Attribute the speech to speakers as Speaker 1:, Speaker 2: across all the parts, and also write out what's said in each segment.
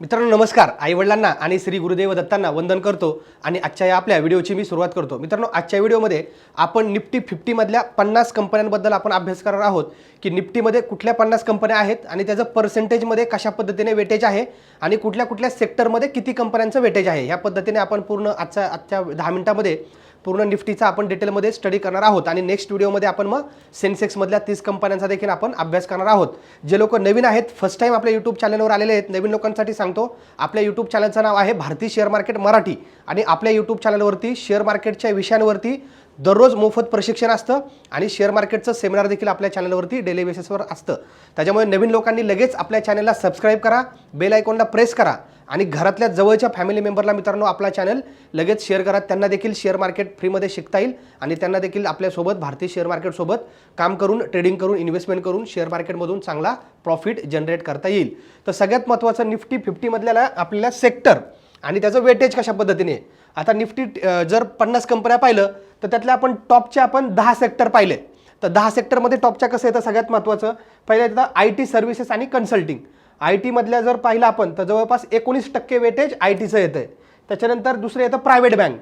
Speaker 1: मित्रांनो नमस्कार. आईवडिलांना आणि श्री गुरुदेव दत्तांना वंदन करतो आणि आजच्या या आपल्या व्हिडिओची मी सुरुवात करतो. मित्रांनो आजच्या व्हिडिओमध्ये आपण निफ्टी फिफ्टीमधल्या पन्नास कंपन्यांबद्दल आपण अभ्यास करणार आहोत की निफ्टीमध्ये कुठल्या पन्नास कंपन्या आहेत आणि त्याचं पर्सेंटेजमध्ये कशा पद्धतीने वेटेज आहे आणि कुठल्या कुठल्या सेक्टरमध्ये किती कंपन्यांचं वेटेज आहे. ह्या पद्धतीने आपण पूर्ण आजच्या आजच्या दहा मिनिटामध्ये पूर्ण निफ्टीचा आपण डिटेलमध्ये स्टडी करणार आहोत. आणि नेक्स्ट व्हिडिओमध्ये आपण मग सेन्सेक्समधल्या तीस कंपन्यांचा देखील आपण अभ्यास करणार आहोत. जे लोक नवीन आहेत फर्स्ट टाईम आपल्या यूट्यूब चॅनलवर आलेले आहेत नवीन लोकांसाठी सांगतो आपल्या यूट्यूब चॅनलचं नाव आहे भारतीय शेअर मार्केट मराठी. आणि आपल्या यूट्यूब चॅनलवरती शेअर मार्केटच्या विषयांवरती दररोज मोफत प्रशिक्षण असतं आणि शेअर मार्केटचं सेमिनार देखील आपल्या चॅनलवरती डेली बेसिसवर असतं. त्याच्यामुळे नवीन लोकांनी लगेच आपल्या चॅनलला सबस्क्राईब करा बेल आयकॉनला प्रेस करा आणि घरातल्या जवळच्या फॅमिली मेंबरला मित्रांनो आपला चॅनल लगेच शेअर करा. त्यांना देखील शेअर मार्केट फ्रीमध्ये शिकता येईल आणि त्यांना देखील आपल्यासोबत भारतीय शेअर मार्केटसोबत काम करून ट्रेडिंग करून इन्व्हेस्टमेंट करून शेअर मार्केटमधून चांगला प्रॉफिट जनरेट करता येईल. तर सगळ्यात महत्त्वाचं निफ्टी फिफ्टीमधल्याला आपल्याला सेक्टर आणि त्याचं वेटेज कशा पद्धतीने? आता निफ्टी जर पन्नास कंपन्या पाहिलं तर त्यातल्या आपण टॉपचे आपण दहा सेक्टर पाहिले. तर दहा सेक्टरमध्ये टॉपच्या कसं येतं सगळ्यात महत्त्वाचं पहिलं येतं आय टी सर्व्हिसेस आणि कन्सल्टिंग आय टीमधल्या जर पाहिलं आपण तर जवळपास एकोणीस टक्के वेटेज आय टीचं येतं आहे त्याच्यानंतर दुसरं येतं प्रायव्हेट बँक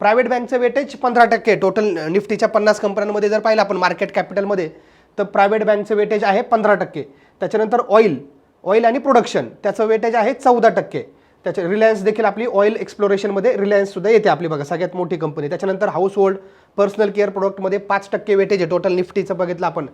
Speaker 1: प्रायव्हेट बँकचं वेटेज पंधरा टक्के टोटल निफ्टीच्या पन्नास कंपन्यांमध्ये जर पाहिलं आपण मार्केट कॅपिटलमध्ये तर प्रायव्हेट बँकचं वेटेज आहे पंधरा टक्के. त्याच्यानंतर ऑइल ऑइल आणि प्रोडक्शन त्याचं वेटेज आहे चौदा टक्के. त्याच्या रिलायन्स देखील आपली ऑइल एक्सप्लोरेशनमध्ये रिलायन्ससुद्धा येते आपली बघा सगळ्यात मोठी कंपनी त्याच्यानंतर हाऊस होल्ड पर्सनल केअर प्रोडक्टमध्ये पाच टक्के वेटेज आहे टोटल निफ्टीचं बघितलं आपण.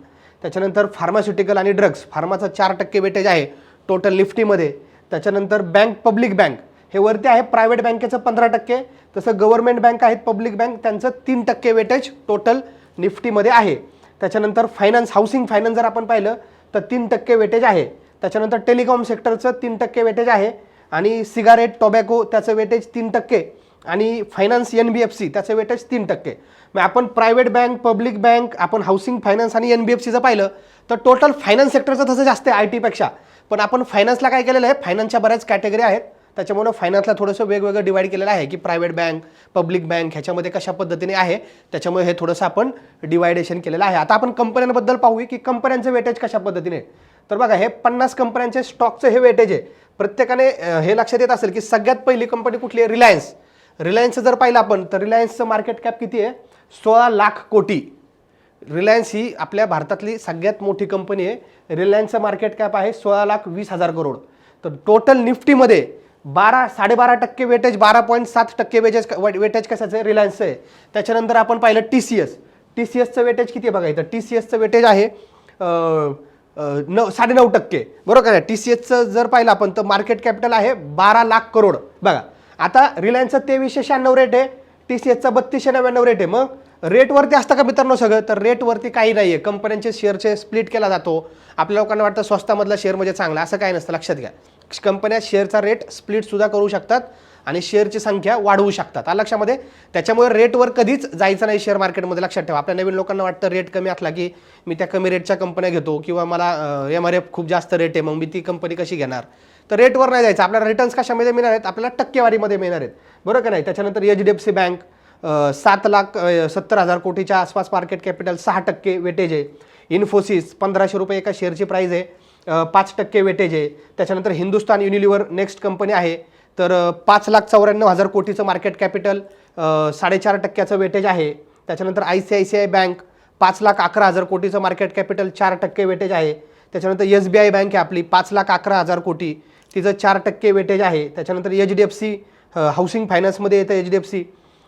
Speaker 1: त्याच्यानंतर फार्मास्युटिकल आणि ड्रग्स फार्माचं चार टक्के वेटेज आहे टोटल निफ्टीमध्ये. त्याच्यानंतर बँक पब्लिक बँक हे वरती आहे प्रायव्हेट बँकेचं पंधरा टक्के तसं गव्हर्नमेंट बँक आहेत पब्लिक बँक त्यांचं तीन टक्के वेटेज टोटल निफ्टीमध्ये आहे. त्याच्यानंतर फायनान्स हाऊसिंग फायनान्स जर आपण पाहिलं तर तीन टक्के वेटेज आहे. त्याच्यानंतर टेलिकॉम सेक्टरचं तीन टक्के वेटेज आहे. आणि सिगारेट टोबॅको त्याचं वेटेज तीन टक्के आणि finance N B F C त्याचं वेटेज तीन टक्के. मग आपण प्रायव्हेट बँक पब्लिक बँक आपण हाऊसिंग फायनान्स आणि एन बी एफ सीचं पाहिलं तर टोटल फायनान्स सेक्टरचं तसं जास्त आहे आय टीपेक्षा पण आपण फायनान्सला काय केलेलं आहे? फायनान्सच्या बऱ्याच कॅटेगरी आहेत. त्याच्यामुळे फायनान्सला थोडंसं वेगवेगळं डिवाईड केलेलं आहे की प्रायव्हेट बँक पब्लिक बँक ह्याच्यामध्ये कशा पद्धतीने आहे? त्याच्यामुळे हे थोडंसं आपण डिवायडेशन केलेलं आहे. आता आपण कंपन्यांबद्दल पाहूया की कंपन्यांचं वेटेज कशा पद्धतीने तर बघा हे पन्नास कंपन्यांचे स्टॉकचं हे वेटेज आहे. प्रत्येकाने हे लक्षात येत असेल की सगळ्यात पहिली कंपनी कुठली आहे? रिलायन्स रिलायन्सचं जर पाहिलं आपण तर रिलायन्सचं मार्केट कॅप किती आहे? सोळा लाख कोटी. रिलायन्स ही आपल्या भारतातली सगळ्यात मोठी कंपनी आहे. रिलायन्सचं मार्केट कॅप आहे सोळा लाख वीस हजार करोड. तर टोटल निफ्टीमध्ये बारा साडेबारा टक्के वेटेज बारा पॉईंट सात टक्के वेटेज वेटेज कशाचं आहे? रिलायन्सचं आहे. त्याच्यानंतर आपण पाहिलं T C S T C एसचं वेटेज किती आहे बघा इथं? टी सी एसचं वेटेज आहे नऊ साडेनऊ टक्के. बरोबर का टी सी एसचं जर पाहिलं आपण तर मार्केट कॅपिटल आहे बारा लाख करोड. बघा आता रिलायन्सचं तेवीसशे शहाण्णव रेट आहे टी सी एसचा बत्तीसशे नव्याण्णव रेट आहे. मग रेटवरती असतं का मित्रांनो सगळं? तर रेटवरती काही नाही आहे कंपन्यांचे शेअरचे स्प्लिट केला जातो. आपल्या लोकांना वाटतं स्वस्तामधला शेअर म्हणजे चांगला असं काय नसतं. लक्षात घ्या. कंपन्या शेअरचा रेट स्प्लिटसुद्धा करू शकतात. आणि शेअरची संख्या वाढवू शकतात. आ लक्षामध्ये त्याच्यामुळे रेटवर कधीच जायचं नाही शेअर मार्केटमध्ये लक्षात ठेवा. आपल्या नवीन लोकांना वाटतं रेट कमी असला की मी त्या कमी रेटच्या कंपन्या घेतो किंवा मला एम आर एफ खूप जास्त रेट आहे मग मी ती कंपनी कशी घेणार? तर रेटवर नाही जायचं. आपल्याला रिटर्न्स कशामध्ये मिळणार आहेत? आपल्याला टक्केवारीमध्ये मिळणार आहेत. बरोबर का नाही? त्याच्यानंतर H D F C bank सात लाख सत्तर हजार कोटीच्या आसपास मार्केट कॅपिटल सहा टक्के वेटेज आहे. इन्फोसिस पंधराशे रुपये एका शेअरची प्राईज आहे. पाच टक्के वेटेज आहे. त्याच्यानंतर हिंदुस्तान युनिलिव्हर नेक्स्ट कंपनी आहे. तर पाच लाख चौऱ्याण्णव हजार कोटीचं मार्केट कॅपिटल साडेचार टक्क्याचं वेटेज आहे. त्याच्यानंतर I C I C I bank पाच लाख अकरा हजार कोटीचं मार्केट कॅपिटल चार टक्के वेटेज आहे. त्याच्यानंतर एस बी आय बँक आहे आपली पाच लाख अकरा हजार कोटी. तिचं चार टक्के वेटेज आहे. त्याच्यानंतर H D F C housing फायनान्समध्ये येतं H D F C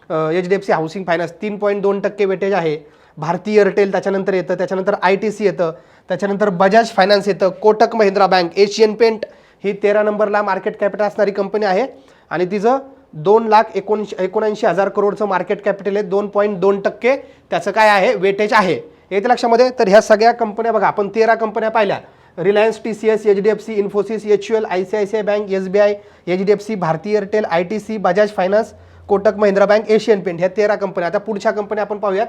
Speaker 1: H D F C housing finance तीन पॉईंट दोन टक्के वेटेज आहे. भारती एअरटेल त्याच्यानंतर येतं. त्याच्यानंतर आय टी सी येतं. त्याच्यानंतर बजाज फायनान्स येतं. Kotak Mahindra bank Asian paint ही तेरा नंबरला मार्केट कॅपिटल असणारी कंपनी आहे. आणि तिचं दोन लाख एकोणशे एकोणऐंशी हजार करोडचं मार्केट कॅपिटल आहे दोन पॉईंट दोन टक्के त्याचं काय आहे? वेटेज आहे. येते लक्षामध्ये. तर ह्या सगळ्या कंपन्या बघा आपण तेरा कंपन्या पाहिल्या. Reliance T C S H D F C Infosys H U L I C I C I bank S B I H D F C Bharti Airtel I T C Bajaj finance Kotak Mahindra bank Asian paint ह्या तेरा कंपन्या आता पुढच्या कंपन्या आपण पाहूयात.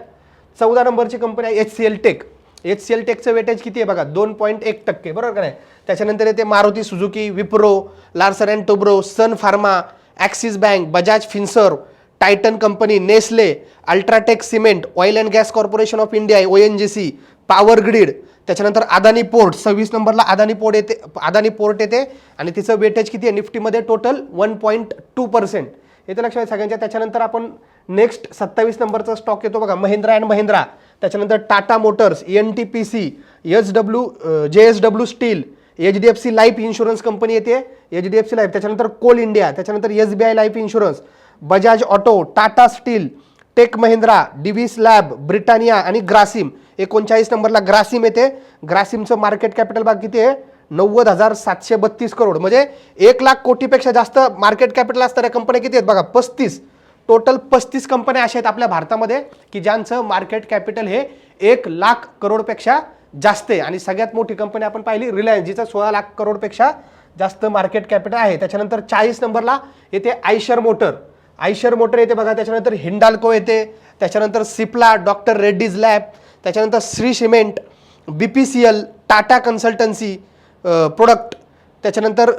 Speaker 1: चौदा नंबरची कंपनी आहे H C L tech H C L टेकचं weightage किती आहे बघा? दोन पॉईंट एक टक्के बरोबर का नाही? त्याच्यानंतर येते Maruti Suzuki Wipro Larsen and Toubro Sun pharma Axis bank Bajaj Finserv Titan company Nestle UltraTech cement oil and gas corporation of India O N G C power grid. त्याच्यानंतर अदानी पोर्ट सव्वीस नंबरला अदानी पोर्ट येते Adani port येते आणि तिचं weightage किती आहे? निफ्टीमध्ये total one point two percent येते लक्षात सगळ्यांच्या. त्याच्यानंतर आपण नेक्स्ट सत्तावीस नंबरचा स्टॉक येतो बघा महिंद्रा अँड महिंद्रा. त्याच्यानंतर Tata motors N T P C H W J S W steel H D F C life insurance company येते. H D F C life त्याच्यानंतर कोल इंडिया त्याच्यानंतर S B I life insurance Bajaj auto Tata steel tech Mahindra Divi's lab Britannia आणि ग्रासिम एकोणचाळीस नंबरला ग्रासिम येते. ग्रासिमचं market capital भाग किती आहे? नव्वद हजार सातशे बत्तीस करोड. म्हणजे एक लाख कोटीपेक्षा जास्त मार्केट कॅपिटल असणाऱ्या कंपन्या किती आहेत? बघा पस्तीस. टोटल पस्तीस कंपन्या अशा आहेत आपल्या भारतामध्ये की ज्यांचं मार्केट कॅपिटल हे एक लाख करोडपेक्षा जास्त आहे. आणि सगळ्यात मोठी कंपनी आपण पाहिली रिलायन्स जिचं सोळा लाख करोडपेक्षा जास्त मार्केट कॅपिटल आहे. त्याच्यानंतर चाळीस नंबरला येते आयशर मोटर. आयशर मोटर येते बघा त्याच्यानंतर हिंडाल्को येते त्याच्यानंतर सिप्ला डॉक्टर रेड्डीज लॅब त्याच्यानंतर Shree cement B P C L Tata consultancy product त्याच्यानंतर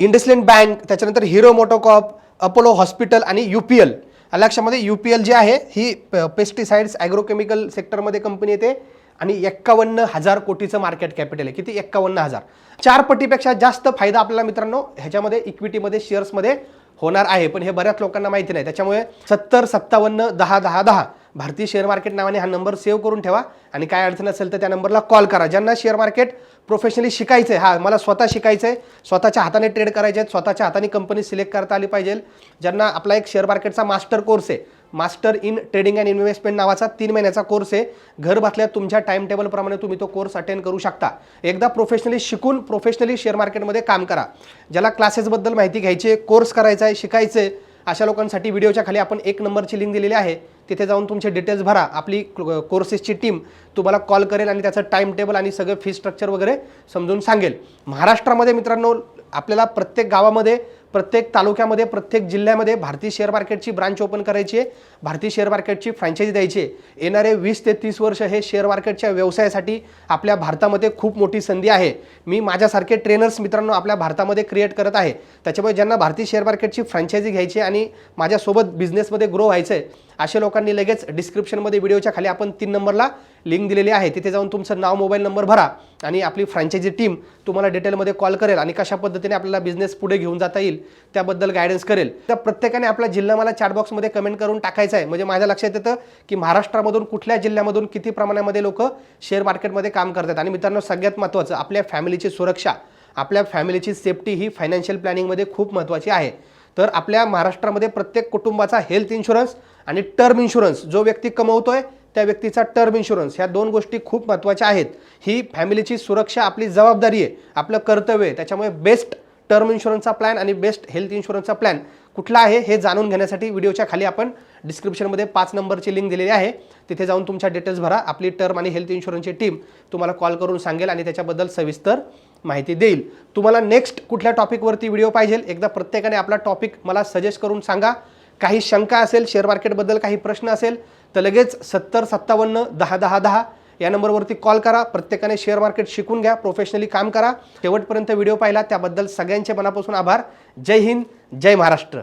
Speaker 1: इंडसलँड बँक त्याच्यानंतर हिरो मोटोकॉप अपोलो हॉस्पिटल आणि यू पी एल. लक्षामध्ये यू पी एल जी आहे ही पेस्टिसाइड्स ॲग्रोकेमिकल सेक्टरमध्ये कंपनी येते आणि एक्कावन्न हजार कोटीचं मार्केट कॅपिटल आहे. किती? एक्कावन्न हजार. चार पटीपेक्षा जास्त फायदा आपल्याला मित्रांनो ह्याच्यामध्ये इक्विटीमध्ये शेअर्समध्ये होणार आहे. पण हे बऱ्याच लोकांना माहिती नाही. त्याच्यामुळे सत्तर सत्तावन्न दहा दहा दहा भारतीय शेअर मार्केट नावाने हा नंबर सेव्ह करून ठेवा. आणि काय अडचण असेल तर त्या नंबरला कॉल करा. ज्यांना शेअर मार्केट प्रोफेशनली शिकायचं आहे हा मला स्वतः शिकायचं आहे स्वतःच्या हाताने ट्रेड करायचे आहेत स्वतःच्या हाताने कंपनी सिलेक्ट करता आली पाहिजे. ज्यांना आपला एक शेअर मार्केटचा मास्टर कोर्स आहे master in trading and investment नावाचा तीन महिन्याचा कोर्स आहे. घर बसल्या तुमच्या टाइम टेबलप्रमाणे तुम्ही तो कोर्स अटेंड करू शकता. एकदा प्रोफेशनली शिकून प्रोफेशनली शेअर मार्केटमध्ये काम करा. ज्याला क्लासेसबद्दल माहिती घ्यायची आहे कोर्स करायचा आहे शिकायचं आहे अशा लोकांसाठी व्हिडिओच्या खाली आपण एक नंबरची लिंक दिलेली आहे. तिथे जाऊन तुमचे डिटेल्स भरा. आपली कोर्सेसची टीम तुम्हाला कॉल करेल आणि त्याचं टाइम टेबल आणि सगळं फी स्ट्रक्चर वगैरे समजून सांगेल. महाराष्ट्रामध्ये मित्रांनो आपल्याला प्रत्येक गावामध्ये प्रत्येक तालुक्यामध्ये प्रत्येक जिल्ह्यामध्ये भारतीय शेअर मार्केटची ब्रांच ओपन करायची आहे. भारतीय शेअर मार्केटची फ्रँचायझी द्यायची आहे. येणारे वीस ते तीस वर्ष हे शेअर मार्केटच्या व्यवसायासाठी आपल्या भारतामध्ये खूप मोठी संधी आहे. मी माझ्यासारखे ट्रेनर्स मित्रांनो आपल्या भारतामध्ये क्रिएट करत आहे. त्याच्यामुळे ज्यांना भारतीय शेअर मार्केटची फ्रँचायझी घ्यायची आणि माझ्यासोबत बिझनेसमध्ये ग्रो व्हायचं आहे अशा लोकांनी लगेच डिस्क्रिप्शनमध्ये व्हिडिओच्या खाली आपण तीन नंबरला लिंक दिलेली आहे. तिथे जाऊन तुमचं नाव मोबाईल नंबर भरा आणि आपली फ्रँचायझी टीम तुम्हाला डिटेलमध्ये कॉल करेल आणि कशा पद्धतीने आपल्याला बिझनेस पुढे घेऊन जाता येईल त्याबद्दल गायडन्स करेल. तर प्रत्येकाने आपला जिल्हा मला चॅटबॉक्समध्ये कमेंट करून टाकायचं आहे. म्हणजे माझ्या लक्षात येतं की महाराष्ट्रामधून कुठल्या जिल्ह्यामधून किती प्रमाणामध्ये लोक शेअर मार्केटमध्ये काम करतात. आणि मित्रांनो सगळ्यात महत्त्वाचं आपल्या फॅमिलीची सुरक्षा आपल्या फॅमिलीची सेफ्टी ही फायनान्शियल प्लॅनिंगमध्ये खूप महत्त्वाची आहे. तर आपल्या महाराष्ट्रामध्ये प्रत्येक कुटुंबाचा हेल्थ इन्शुरन्स आणि टर्म इन्शुरन्स जो व्यक्ती कमवतोय त्या व्यक्तीचा टर्म इन्शुरन्स ह्या दोन गोष्टी खूप महत्त्वाच्या आहेत. ही फॅमिलीची सुरक्षा आपली जबाबदारी आहे आपलं कर्तव्य आहे. त्याच्यामुळे बेस्ट टर्म इन्शुरन्सचा प्लॅन आणि बेस्ट हेल्थ इन्शुरन्सचा प्लॅन कुठला आहे हे जाणून घेण्यासाठी व्हिडिओच्या खाली आपण डिस्क्रिप्शनमध्ये पाच नंबरची लिंक दिलेली आहे. तिथे जाऊन तुमच्या डिटेल्स भरा. आपली टर्म आणि हेल्थ इन्शुरन्सची टीम तुम्हाला कॉल करून सांगेल आणि त्याच्याबद्दल सविस्तर माहिती देईल. तुम्हाला नेक्स्ट कुठल्या टॉपिकवरती व्हिडिओ पाहिजे एकदा प्रत्येकाने आपला टॉपिक मला सजेस्ट करून सांगा. काही शंका असेल शेअर मार्केटबद्दल काही प्रश्न असेल तर लगेच सत्तर सत्तावन्न दहा दहा दहा या नंबरवरती कॉल करा. प्रत्येकाने शेअर मार्केट शिकून घ्या प्रोफेशनली काम करा. शेवटपर्यंत व्हिडिओ पाहिला त्याबद्दल सगळ्यांचे मनापासून आभार. जय हिंद जय महाराष्ट्र.